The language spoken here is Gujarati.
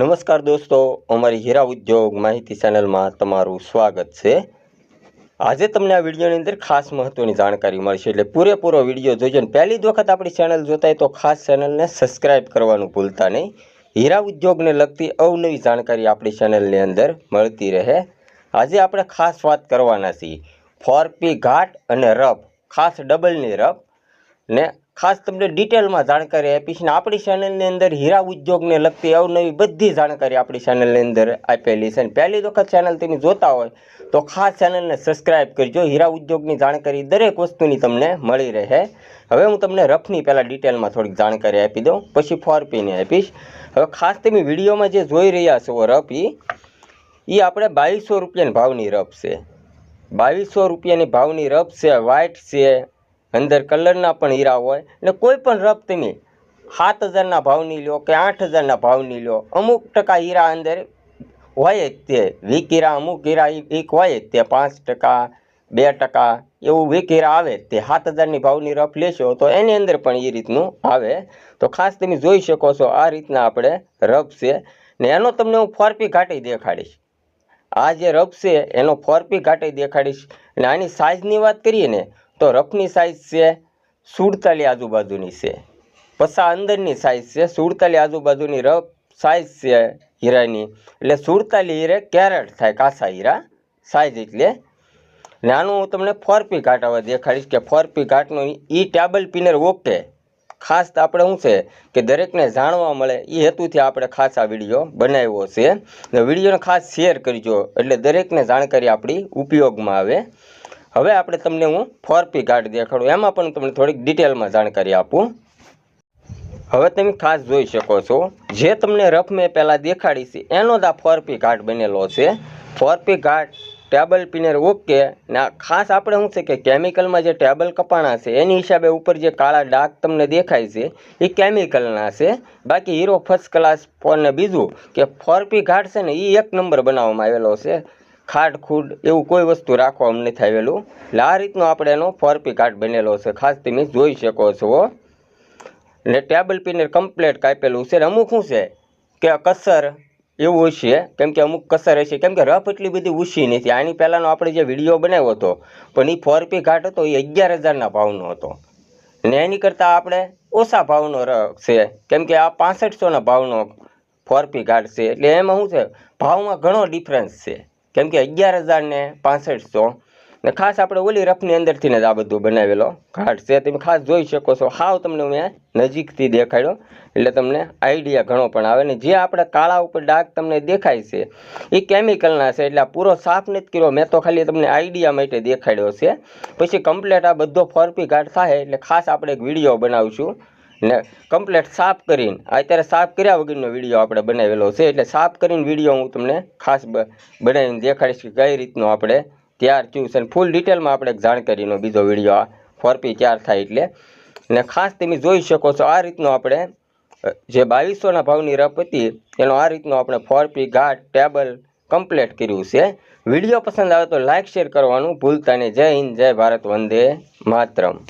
નમસ્કાર દોસ્તો, અમારી હીરા ઉદ્યોગ માહિતી ચેનલમાં તમારું સ્વાગત છે. આજે તમને આ વિડીયોની અંદર ખાસ મહત્વની જાણકારી મળશે એટલે પૂરેપૂરો વીડિયો જોઈએ પહેલી જ વખત આપણી ચેનલ જોતા હોય તો ખાસ ચેનલને સબસ્ક્રાઈબ કરવાનું ભૂલતા નહીં. હીરા ઉદ્યોગને લગતી અવનવી જાણકારી આપણી ચેનલની અંદર મળતી રહે. આજે આપણે ખાસ વાત કરવાના છીએ. ફોરપી ઘાટ અને રફ, ખાસ ડબલની રફ ને ખાસ તમને ડિટેલમાં જાણકારી આપીશ ને આપણી ચેનલની અંદર હીરા ઉદ્યોગને લગતી અવનવી બધી જાણકારી આપણી ચેનલની અંદર આપેલી છે અને પહેલી વખત ચેનલ તમે જોતા હોય તો ખાસ ચેનલને સબસ્ક્રાઈબ કરજો. હીરા ઉદ્યોગની જાણકારી દરેક વસ્તુની તમને મળી રહે. હવે હું તમને રફની પહેલાં ડિટેલમાં થોડીક જાણકારી આપી દઉં, પછી ફોરપીની આપીશ. હવે ખાસ તમે વિડીયોમાં જે જોઈ રહ્યા છો રફ એ એ આપણે બાવીસો રૂપિયાની ભાવની રફ છે. બાવીસો રૂપિયાની ભાવની રફ છે વ્હાઇટ છે અંદર કલરના પણ હીરા હોય ને કોઈ પણ તમે સાત હજારના ભાવની લો કે આઠ હજારના ભાવની લો, અમુક ટકા હીરા અંદર હોય જ તે. વીક હીરા, અમુક હીરા એક હોય જ તે. પાંચ ટકા, બે ટકા એવું વીક હીરા આવે તે. સાત હજારની ભાવની રફ લેશો તો એની અંદર પણ એ રીતનું આવે. તો ખાસ તમે જોઈ શકો છો આ રીતના આપણે રફ છે ને એનો તમને હું ફોરપી ઘાટી દેખાડીશ. આ જે રફ છે એનો ફોરપી ઘાટી દેખાડીશ અને આની સાઇઝની વાત કરીએ ને તો રફની સાઇઝ છે સુડતાલી આજુબાજુની છે. પસા અંદરની સાઇઝ છે સુડતાલી આજુબાજુની રફ સાઇઝ છે હીરાની. એટલે સુડતાલી હીરે કેરેટ થાય, કાસા હીરા સાઇઝ એટલે. નાનું હું તમને ફોરપી ઘાટ હવે દેખાડીશ કે ફોરપી ઘાટનો ઈ ટેબલ પિનર ઓકે. ખાસ આપણે શું છે કે દરેકને જાણવા મળે એ હેતુથી આપણે ખાસ આ વીડિયો બનાવ્યો છે. ને વિડીયોને ખાસ શેર કરજો, એટલે દરેકને જાણકારી આપણી ઉપયોગમાં આવે. હવે આપણે તમને હું ફોરપી કાર્ડ દેખાડું. એમાં પણ તમને થોડીક ડિટેલમાં જાણકારી આપું. હવે તમે ખાસ જોઈ શકો છો, જે તમને રફ મેં પહેલાં દેખાડી એનો જ આ ફોરપી કાર્ડ બનેલો છે. ફોરપી કાર્ડ ટેબલ પિનર ઓકે, ને ખાસ આપણે શું છે કે કેમિકલમાં જે ટેબલ કપાણા છે, એની હિસાબે ઉપર જે કાળા ડાઘ તમને દેખાય છે, એ કેમિકલના છે. બાકી હીરો ફર્સ્ટ ક્લાસ ફોન ને બીજું, કે ફોરપી ઘાટ છે ને, એ એક નંબર બનાવવામાં આવેલો છે. ખાડ ખૂડ એવું કોઈ વસ્તુ રાખવામાં નથી આવેલું. એટલે આ રીતનો આપણે એનો ફોરપી ઘાટ બનેલો છે. ખાસ તમે જોઈ શકો છો ને ટેબલ પીનર કમ્પ્લેટ કાપેલું છે. ને અમુક શું છે કે કસર એવું હશે, કેમ કે અમુક કસર હશે, કેમ કે રફ એટલી બધી ઊંચી નથી. આની પહેલાંનો આપણે જે વીડિયો બનાવ્યો હતો, પણ એ ફોરપી ઘાટ હતો એ અગિયાર હજારના ભાવનો હતો. ને એની કરતાં આપણે ઓછા ભાવનો ર છે. કેમ કે આ પાસઠસોના ભાવનો ફોરપી ઘાટ છે. એટલે એમાં શું છે? ભાવમાં ઘણો ડિફરન્સ છે. કેમ કે અગિયાર હજાર ને પાસઠસો ને ખાસ આપણે ઓલી રફની અંદરથી જ આ બધું બનાવેલો. ઘાટ છે, તમે ખાસ જોઈ શકો છો. હાવ તમને મેં નજીકથી દેખાડ્યો. એટલે તમને આઈડિયા ઘણો પણ આવે. ને જે આપણે કાળા ઉપર ડાઘ તમને દેખાય છે, એ કેમિકલના છે. એટલે પૂરો સાફ નથી કર્યો. મેં તો ખાલી તમને આઈડિયા માટે દેખાડ્યો છે. પછી કમ્પ્લેટ આ બધો ફરપી ઘાટ થાય. એટલે ખાસ આપણે એક વીડિયો બનાવશું. ને કમ્પ્લેટ સાફ કરીને, અત્યારે સાફ કર્યા વગરનો વીડિયો આપણે બનાવેલો છે. એટલે સાફ કરીને વીડિયો હું તમને ખાસ બનાવીને દેખાડીશ કે કઈ રીતનો આપણે તૈયાર થયું છે. અને ફૂલ ડિટેલમાં આપણે જાણકારીનો બીજો વીડિયો આ ફોરપી તૈયાર થાય એટલે. ને ખાસ તમે જોઈ શકો છો આ રીતનો આપણે જે બાવીસોના ભાવની રપ હતી, એનો આ રીતનો આપણે ફોરપી ઘાટ ટેબલ કમ્પ્લીટ કર્યું છે. વીડિયો પસંદ આવે તો લાઇક શેર કરવાનું ભૂલતા નહીં. જય હિન્દ, જય ભારત, વંદે માતરમ.